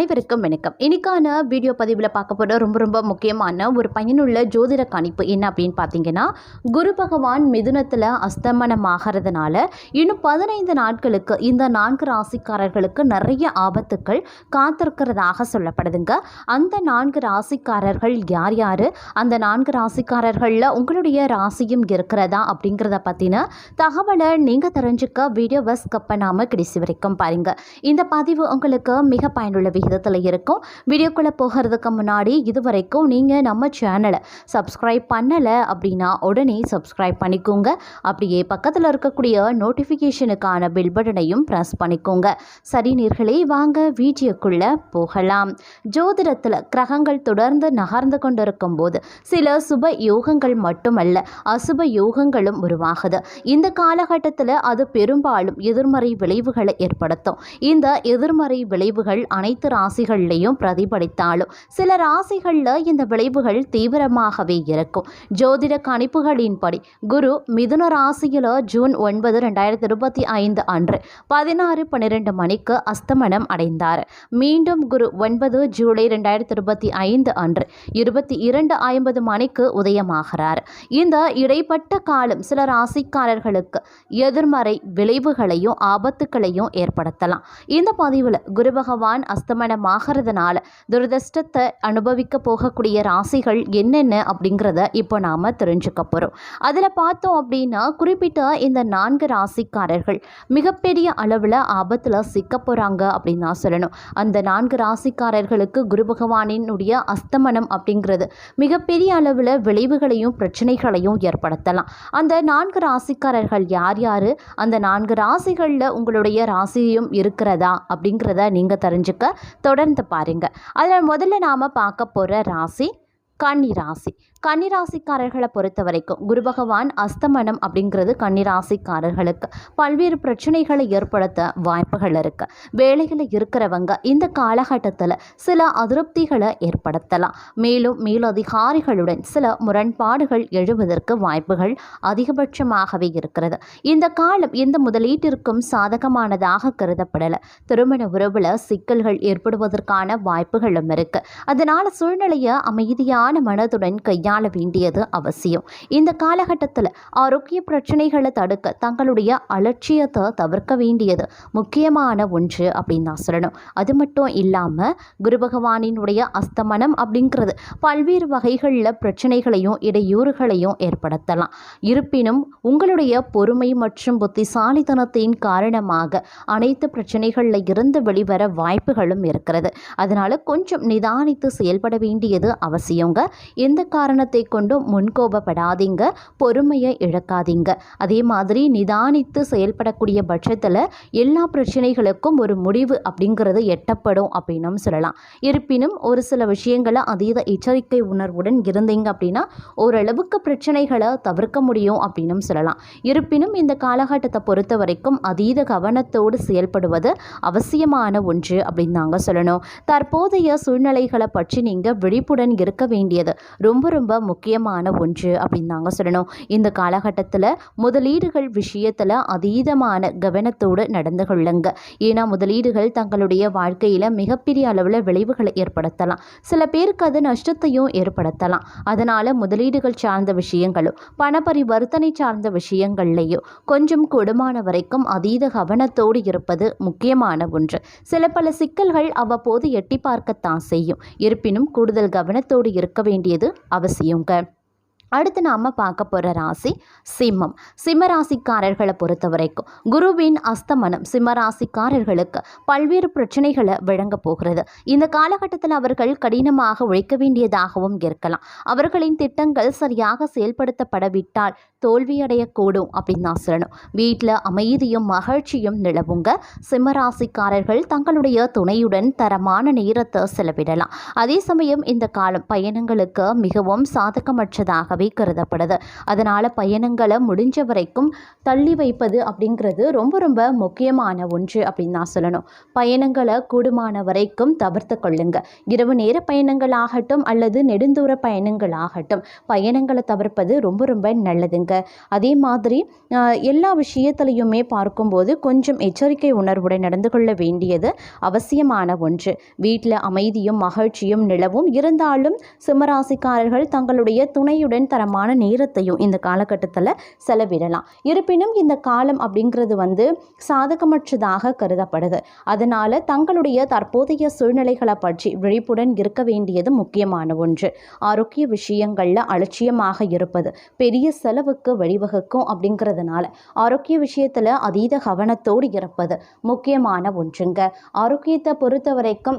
அனைவருக்கும் வணக்கம். இன்னைக்கான வீடியோ பதிவில் பார்க்க போகிற ரொம்ப ரொம்ப முக்கியமான ஒரு பயனுள்ள ஜோதிட கணிப்பு என்ன அப்படின்னு பார்த்தீங்கன்னா குரு பகவான் மிதுனத்தில் அஸ்தமனமாகிறதுனால இன்னும் பதினைந்து நாட்களுக்கு இந்த நான்கு ராசிக்காரர்களுக்கு நிறைய ஆபத்துக்கள் காத்திருக்கிறதாக சொல்லப்படுதுங்க. அந்த நான்கு ராசிக்காரர்கள் யார் யார்? அந்த நான்கு ராசிக்காரர்களில் உங்களுடைய ராசியும் இருக்கிறதா அப்படிங்கிறத பற்றின தகவலை நீங்கள் தெரிஞ்சுக்க வீடியோவை ஸ்கப் பண்ணாமல் கிடைச்சி வரைக்கும் பாருங்கள் இந்த பதிவு உங்களுக்கு மிக பயனுள்ள விகிதத்தில் இருக்கும். வீடியோக்குள்ளே போகிறதுக்கு முன்னாடி இது வரைக்கும் நீங்கள் நம்ம சேனலை சப்ஸ்கிரைப் பண்ணலை அப்படின்னா உடனே சப்ஸ்கிரைப் பண்ணிக்கோங்க. அப்படியே பக்கத்தில் இருக்கக்கூடிய நோட்டிஃபிகேஷனுக்கான பில் பட்டனையும் ப்ரெஸ் பண்ணிக்கோங்க. சரி நீர்களே வாங்க வீடியோக்குள்ளே போகலாம். ஜோதிடத்தில் கிரகங்கள் தொடர்ந்து நகர்ந்து கொண்டிருக்கும் போது சில சுப யோகங்கள் மட்டுமல்ல அசுப யோகங்களும் உருவாகுது. இந்த காலகட்டத்தில் அது பெரும்பாலும் எதிர்மறை விளைவுகளை ஏற்படுத்தும். இந்த எதிர்மறை விளைவுகள் அனைத்து ராசிகள்லையும் பிரதிபலித்தாலும் சில ராசிகளில் இந்த விளைவுகள் தீவிரமாகவே இருக்கும். ஜோதிட கணிப்புகளின்படி குரு மிதுன ராசியில் ஜூன் ஒன்பது ரெண்டாயிரத்தி இருபத்தி ஐந்து அன்று பதினாறு பன்னிரெண்டு மணிக்கு அஸ்தமனம் அடைந்தார். மீண்டும் குரு ஒன்பது ஜூலை ரெண்டாயிரத்தி இருபத்தி ஐந்து அன்று இருபத்தி இரண்டு ஐம்பது மணிக்கு உதயமாகிறார். இந்த இடைப்பட்ட காலம் சில ராசிக்காரர்களுக்கு எதிர்மறை விளைவுகளையும் ஆபத்துக்களையும் ஏற்படுத்தலாம். இந்த பதிவில் குரு பகவான் அஸ்தம திருமணம் ஆகிறதுனால துரதிருஷ்டத்தை அனுபவிக்க போகக்கூடிய ராசிகள் என்னென்ன அப்படிங்கிறத இப்போ நாம் தெரிஞ்சுக்க போகிறோம் அதில் பார்த்தோம் அப்படின்னா குறிப்பிட்ட இந்த நான்கு ராசிக்காரர்கள் மிகப்பெரிய அளவில் ஆபத்தில் சிக்க போகிறாங்க அப்படின்னு தான் சொல்லணும். அந்த நான்கு ராசிக்காரர்களுக்கு குரு பகவானினுடைய அஸ்தமனம் அப்படிங்கிறது மிகப்பெரிய அளவில் விளைவுகளையும் பிரச்சனைகளையும் ஏற்படுத்தலாம். அந்த நான்கு ராசிக்காரர்கள் யார் யார்? அந்த நான்கு ராசிகளில் உங்களுடைய ராசியும் இருக்கிறதா அப்படிங்கிறத நீங்கள் தெரிஞ்சுக்க தொடர்ந்து பாருங்க. அதில் முதல்ல நாம் பார்க்க போகிற ராசி கன்னி ராசி. கன்னிராசிக்காரர்களை பொறுத்த வரைக்கும் குரு பகவான் அஸ்தமனம் அப்படிங்கிறது கன்னிராசிக்காரர்களுக்கு பல்வேறு பிரச்சனைகளை ஏற்படுத்த வாய்ப்புகள் இருக்கு. வேலையில் இருக்கிறவங்க இந்த காலகட்டத்தில் சில அதிருப்திகளை ஏற்படுத்தலாம். மேலும் மேலதிகாரிகளுடன் சில முரண்பாடுகள் எழுவதற்கு வாய்ப்புகள் அதிகபட்சமாகவே இருக்கிறது. இந்த காலம் இந்த முதலீட்டிற்கும் சாதகமானதாக கருதப்படலை. திருமண உறவில் சிக்கல்கள் ஏற்படுவதற்கான வாய்ப்புகளும் இருக்கு. அதனால சூழ்நிலையை அமைதியான மனதுடன் கையாள வேண்டியது அவசியம். இந்த காலகட்டத்தில் ஆரோக்கிய பிரச்சனைகளை தடுக்க தங்களுடைய அலட்சியத்தை தவிர்க்க வேண்டியது முக்கியமான ஒன்று அப்படின்னு தான் சொல்லணும். அது மட்டும் இல்லாமல் குரு பகவானினுடைய அஸ்தமனம் அப்படிங்கிறது பல்வேறு வகைகளில் பிரச்சனைகளையும் இடையூறுகளையும் ஏற்படுத்தலாம். இருப்பினும் உங்களுடைய பொறுமை மற்றும் புத்திசாலித்தனத்தின் காரணமாக அனைத்து பிரச்சனைகளில் இருந்து வெளிவர வாய்ப்புகளும் இருக்கிறது. அதனால் கொஞ்சம் நிதானித்து செயல்பட வேண்டியது அவசியங்க. எந்த காரணம் காரணத்தை கொண்டும் முன்கோபப்படாதீங்க பொறுமையை இழக்காதீங்க. அதே மாதிரி நிதானித்து செயல்படக்கூடிய பட்சத்தில் எல்லா பிரச்சனைகளுக்கும் ஒரு முடிவு அப்படிங்கிறது எட்டப்படும் அப்படின்னும் சொல்லலாம். இருப்பினும் ஒரு சில விஷயங்களை அதீத எச்சரிக்கை உணர்வுடன் இருந்தீங்க அப்படின்னா ஓரளவுக்கு பிரச்சனைகளை தவிர்க்க முடியும் அப்படின்னும் சொல்லலாம். இருப்பினும் இந்த காலகட்டத்தை பொறுத்த வரைக்கும் அதீத கவனத்தோடு செயல்படுவது அவசியமான ஒன்று அப்படின்னு நாங்கள் சொல்லணும். தற்போதைய சூழ்நிலைகளை பற்றி நீங்கள் விழிப்புடன் இருக்க வேண்டியது ரொம்ப ரொம்ப முக்கியமான ஒன்று அப்படின்னு நாங்கள் சொல்லணும். இந்த காலகட்டத்தில் முதலீடுகள் விஷயத்தில் அதீதமான கவனத்தோடு நடந்து கொள்ளுங்க. ஏன்னா முதலீடுகள் தங்களுடைய வாழ்க்கையில் மிகப்பெரிய அளவில் விளைவுகளை ஏற்படுத்தலாம். சில பேருக்கு அது நஷ்டத்தையும் ஏற்படுத்தலாம். அதனால் முதலீடுகள் சார்ந்த விஷயங்களும் பண பரிவர்த்தனை சார்ந்த விஷயங்கள்லையும் கொஞ்சம் கொடுமான வரைக்கும் அதீத கவனத்தோடு இருப்பது முக்கியமான ஒன்று. சில பல சிக்கல்கள் அவ்வப்போது எட்டி பார்க்கத்தான் செய்யும். இருப்பினும் கூடுதல் கவனத்தோடு இருக்க வேண்டியது அவசியம். அவசியங்க அடுத்து நாம் பார்க்க போகிற ராசி சிம்மம். சிம்ம ராசிக்காரர்களை பொறுத்த வரைக்கும் குருவின் அஸ்தமனம் சிம்ம ராசிக்காரர்களுக்கு பல்வேறு பிரச்சனைகளை வழங்க போகிறது. இந்த காலகட்டத்தில் அவர்கள் கடினமாக உழைக்க வேண்டியதாகவும் இருக்கலாம். அவர்களின் திட்டங்கள் சரியாக செயல்படுத்தப்படவிட்டால் தோல்வியடையக்கூடும் அப்படின்னு தான் சொல்லணும். வீட்டில் அமைதியும் மகிழ்ச்சியும் நிலவுங்க. சிம்மராசிக்காரர்கள் தங்களுடைய துணையுடன் தரமான நேரத்தை செலவிடலாம். அதே சமயம் இந்த காலம் பயணங்களுக்கு மிகவும் சாதகமற்றதாக காலகட்டமாகவே கருதப்படுது. அதனால் பயணங்களை முடிஞ்ச வரைக்கும் தள்ளி வைப்பது அப்படிங்கிறது ரொம்ப ரொம்ப முக்கியமான ஒன்று அப்படின்னு தான் சொல்லணும். பயணங்களை கூடுமான வரைக்கும் தவிர்த்து கொள்ளுங்க. இரவு நேர பயணங்கள் ஆகட்டும் அல்லது நெடுந்தூர பயணங்கள் ஆகட்டும் பயணங்களை தவிர்ப்பது ரொம்ப ரொம்ப நல்லதுங்க. அதே மாதிரி எல்லா விஷயத்துலையுமே பார்க்கும்போது கொஞ்சம் எச்சரிக்கை உணர்வுடன் நடந்து கொள்ள வேண்டியது அவசியமான ஒன்று. வீட்டில் அமைதியும் மகிழ்ச்சியும் நிலவும். இருந்தாலும் சிம்மராசிக்காரர்கள் தங்களுடைய துணையுடன் தரமான நேரத்தையும் இந்த காலகட்டத்தில் செலவிடலாம். இருப்பினும் இந்த காலம் அப்படிங்கிறது வந்து சாதகமற்றதாக கருதப்படுது. அதனால் தங்களுடைய தற்போதைய சூழ்நிலைகளை பற்றி விழிப்புடன் இருக்க வேண்டியது முக்கியமான ஒன்று. ஆரோக்கிய விஷயங்களில் அலட்சியமாக இருப்பது பெரிய செலவுக்கு வழிவகுக்கும் அப்படிங்கிறதுனால ஆரோக்கிய விஷயத்தில் அதீத கவனத்தோடு இருப்பது முக்கியமான ஒன்றுங்க. ஆரோக்கியத்தை பொறுத்த வரைக்கும்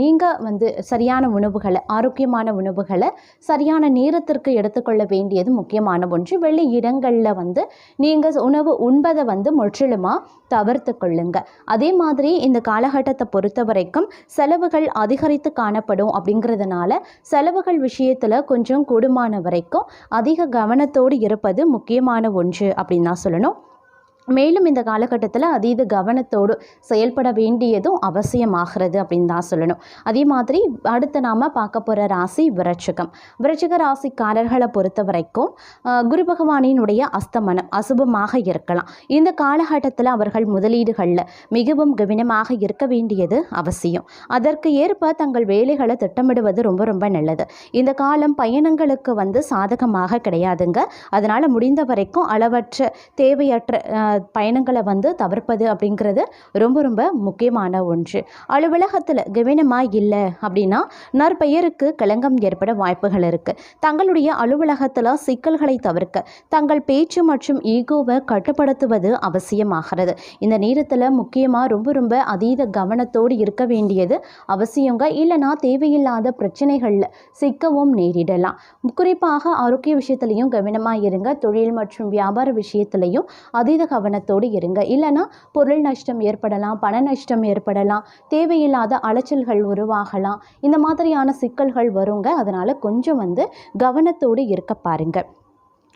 நீங்கள் வந்து சரியான உணவுகளை ஆரோக்கியமான உணவுகளை சரியான நேரத்திற்கு எடுத்து எடுத்துக்கொள்ள வேண்டியது முக்கியமான ஒன்று. வெளி இடங்களில் வந்து நீங்கள் உணவு உண்பதை வந்து முற்றிலுமாக தவிர்த்து கொள்ளுங்க. அதே மாதிரி இந்த காலகட்டத்தை பொறுத்த வரைக்கும் செலவுகள் அதிகரித்து காணப்படும் அப்படிங்கிறதுனால செலவுகள் விஷயத்தில் கொஞ்சம் கூடுமான வரைக்கும் அதிக கவனத்தோடு இருப்பது முக்கியமான ஒன்று அப்படின்னு தான் சொல்லணும். மேலும் இந்த காலகட்டத்தில் அதீத கவனத்தோடு செயல்பட வேண்டியதும் அவசியமாகிறது அப்படின்னு தான் சொல்லணும். அதே மாதிரி அடுத்து நாம் பார்க்க போகிற ராசி விரட்சகம் விரட்சக ராசிக்காரர்களை பொறுத்த வரைக்கும் குரு பகவானினுடைய அஸ்தமனம் அசுபமாக இருக்கலாம். இந்த காலகட்டத்தில் அவர்கள் முதலீடுகளில் மிகவும் கவனமாக இருக்க வேண்டியது அவசியம். அதற்கு ஏற்ப தங்கள் வேலைகளை திட்டமிடுவது ரொம்ப ரொம்ப நல்லது. இந்த காலம் பயணங்களுக்கு வந்து சாதகமாக கிடையாதுங்க. அதனால் முடிந்த வரைக்கும் அளவற்ற தேவையற்ற பயணங்களை வந்து தவிர்ப்பது அப்படிங்கிறது ரொம்ப ரொம்ப முக்கியமான ஒன்று. அலுவலகத்தில் கவனமாக இல்லை அப்படின்னா நற்பெயருக்கு களங்கம் ஏற்பட வாய்ப்புகள் இருக்குது தங்களுடைய அலுவலகத்தில் சிக்கல்களை தவிர்க்க தங்கள் பேச்சு மற்றும் ஈகோவை கட்டுப்படுத்துவது அவசியமாகிறது. இந்த நேரத்தில் முக்கியமாக ரொம்ப ரொம்ப அதீத கவனத்தோடு இருக்க வேண்டியது அவசியங்க. இல்லைனா தேவையில்லாத பிரச்சனைகளில் சிக்கவும் நேரிடலாம். குறிப்பாக ஆரோக்கிய விஷயத்துலையும் கவனமாக இருங்க. தொழில் மற்றும் வியாபார விஷயத்துலையும் அதீத கவனத்தோடு இருங்க. இல்லைனா பொருள் நஷ்டம் ஏற்படலாம் பண நஷ்டம் ஏற்படலாம் தேவையில்லாத அலைச்சல்கள் உருவாகலாம். இந்த மாதிரியான சிக்கல்கள் வருங்க. அதனால் கொஞ்சம் வந்து கவனத்தோடு இருக்க பாருங்கள்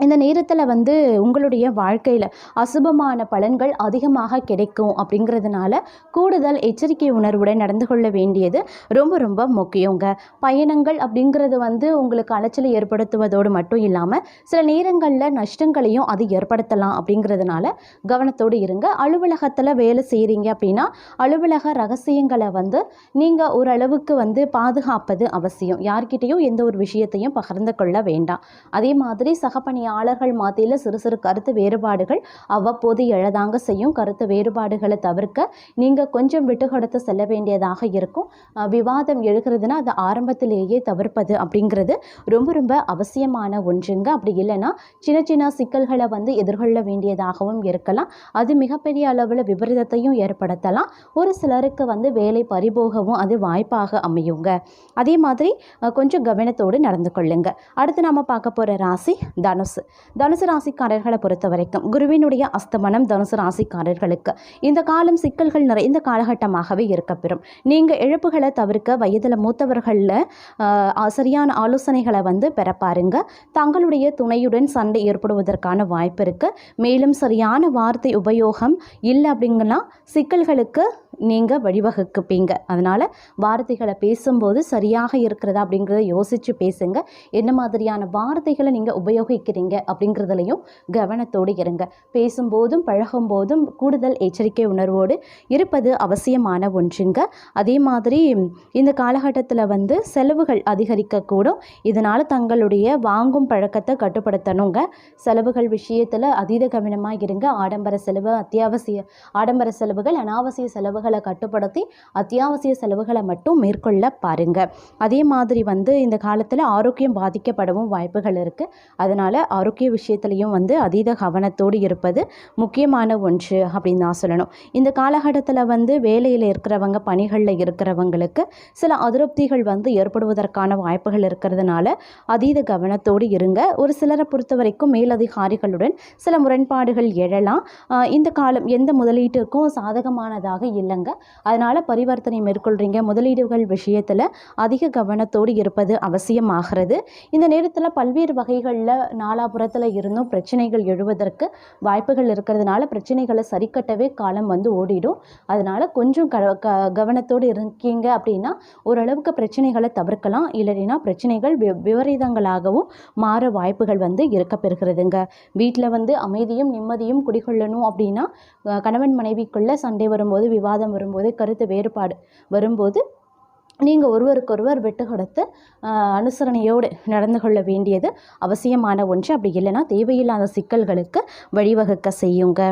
இந்த நேரத்தில் வந்து உங்களுடைய வாழ்க்கையில் அசுபமான பலன்கள் அதிகமாக கிடைக்கும் அப்படிங்கிறதுனால கூடுதல் எச்சரிக்கை உணர்வுடன் நடந்து கொள்ள வேண்டியது ரொம்ப ரொம்ப முக்கியங்க. பயணங்கள் அப்படிங்கிறது வந்து உங்களுக்கு அலைச்சலை ஏற்படுத்துவதோடு மட்டும் இல்லாமல் சில நேரங்களில் நஷ்டங்களையும் அது ஏற்படுத்தலாம் அப்படிங்கிறதுனால கவனத்தோடு இருங்க. அலுவலகத்தில் வேலை செய்கிறீங்க அப்படின்னா அலுவலக ரகசியங்களை வந்து நீங்கள் ஓரளவுக்கு வந்து பாதுகாப்பது அவசியம். யார்கிட்டேயும் எந்த ஒரு விஷயத்தையும் பகிர்ந்து கொள்ள வேண்டாம். அதே மாதிரி சகப்பணி பணியாளர்கள் மத்தியில் சிறு சிறு கருத்து வேறுபாடுகள் அவ்வப்போது எழதாங்க செய்யும். கருத்து வேறுபாடுகளை தவிர்க்க நீங்கள் கொஞ்சம் விட்டு கொடுத்து செல்ல வேண்டியதாக இருக்கும். விவாதம் எழுகிறதுனா அது ஆரம்பத்திலேயே தவிர்ப்பது அப்படிங்கிறது ரொம்ப ரொம்ப அவசியமான ஒன்றுங்க. அப்படி இல்லைன்னா சின்ன சின்ன சிக்கல்களை வந்து எதிர்கொள்ள வேண்டியதாகவும் இருக்கலாம். அது மிகப்பெரிய அளவில் விபரீதத்தையும் ஏற்படுத்தலாம். ஒரு சிலருக்கு வந்து வேலை பறிபோகவும் அது வாய்ப்பாக அமையுங்க. அதே மாதிரி கொஞ்சம் கவனத்தோடு நடந்து கொள்ளுங்க. அடுத்து நாம பார்க்க போகிற ராசி தனுசு. தனுசு ராசிக்காரர்களை பொறுத்த வரைக்கும் குருவினுடைய அஸ்தமனம் தனுசு ராசிக்காரர்களுக்கு. இந்த காலம் சிக்கல்கள் நிறைந்த காலகட்டமாகவே இருக்கப்பெறும். நீங்கள் இழப்புகளை தவிர்க்க வயதில் மூத்தவர்களில் சரியான ஆலோசனைகளை வந்து பெற பாருங்க. தங்களுடைய துணையுடன் சண்டை ஏற்படுவதற்கான வாய்ப்பு இருக்குது மேலும் சரியான வார்த்தை உபயோகம் இல்லை அப்படிங்கன்னா சிக்கல்களுக்கு நீங்கள் வழிவகுப்பீங்க அதனால் வார்த்தைகளை பேசும்போது சரியாக இருக்கிறதா அப்படிங்கிறத யோசித்து பேசுங்க. என்ன மாதிரியான வார்த்தைகளை நீங்கள் உபயோகிக்கிறீங்க அப்படிங்கிறதுலையும் கவனத்தோடு இருங்க. பேசும்போதும் பழகும்போதும் கூடுதல் எச்சரிக்கை உணர்வோடு இருப்பது அவசியமான ஒன்றுங்க. அதே மாதிரி இந்த காலகட்டத்தில் வந்து செலவுகள் அதிகரிக்கக்கூடும். இதனால் தங்களுடைய வாங்கும் பழக்கத்தை கட்டுப்படுத்தணுங்க. செலவுகள் விஷயத்தில் அதீத கவனமாக இருங்க. ஆடம்பர செலவு அத்தியாவசிய ஆடம்பர செலவுகள் அனாவசிய செலவுகள் கட்டுப்படுத்தி அத்தியாவசிய செலவுகளை மட்டும் மேற்கொள்ள பாருங்க. அதே மாதிரி வந்து இந்த காலத்தில் ஆரோக்கியம் பாதிக்கப்படவும் வாய்ப்புகள் இருக்குது அதனால் ஆரோக்கிய விஷயத்துலையும் வந்து அதீத கவனத்தோடு இருப்பது முக்கியமான ஒன்று அப்படின்னு தான் சொல்லணும். இந்த காலகட்டத்தில் வந்து வேலையில் இருக்கிறவங்க பணிகளில் இருக்கிறவங்களுக்கு சில அதிருப்திகள் வந்து ஏற்படுவதற்கான வாய்ப்புகள் இருக்கிறதுனால அதீத கவனத்தோடு இருங்க. ஒரு சிலரை பொறுத்த வரைக்கும் மேலதிகாரிகளுடன் சில முரண்பாடுகள் எழலாம். இந்த காலம் எந்த முதலீட்டுக்கும் சாதகமானதாக இல்லை. இல்லைங்க அதனால் பரிவர்த்தனை மேற்கொள்கிறீங்க முதலீடுகள் விஷயத்தில் அதிக கவனத்தோடு இருப்பது அவசியமாகிறது. இந்த நேரத்தில் பல்வேறு வகைகளில் நாலாபுரத்தில் இருந்தும் பிரச்சனைகள் எழுவதற்கு வாய்ப்புகள் இருக்கிறதுனால பிரச்சனைகளை சரி கட்டவே காலம் வந்து ஓடிடும். அதனால் கொஞ்சம் க க கவனத்தோடு இருக்கீங்க அப்படின்னா ஓரளவுக்கு பிரச்சனைகளை தவிர்க்கலாம். இல்லைன்னா பிரச்சனைகள் வி விபரீதங்களாகவும் மாற வாய்ப்புகள் வந்து இருக்க பெறுகிறதுங்க. வீட்டில் வந்து அமைதியும் நிம்மதியும் குடிகொள்ளணும் அப்படின்னா கணவன் மனைவிக்குள்ளே சண்டை வரும்போது விவாதம் வரும்போது கருத்து வேறுபாடு வரும்போது நீங்கள் ஒருவருக்கொருவர் விட்டு கொடுத்து அனுசரணையோடு நடந்து கொள்ள வேண்டியது அவசியமான ஒன்று. அப்படி இல்லைன்னா தேவையில்லாத சிக்கல்களுக்கு வழிவகுக்க செய்யுங்க.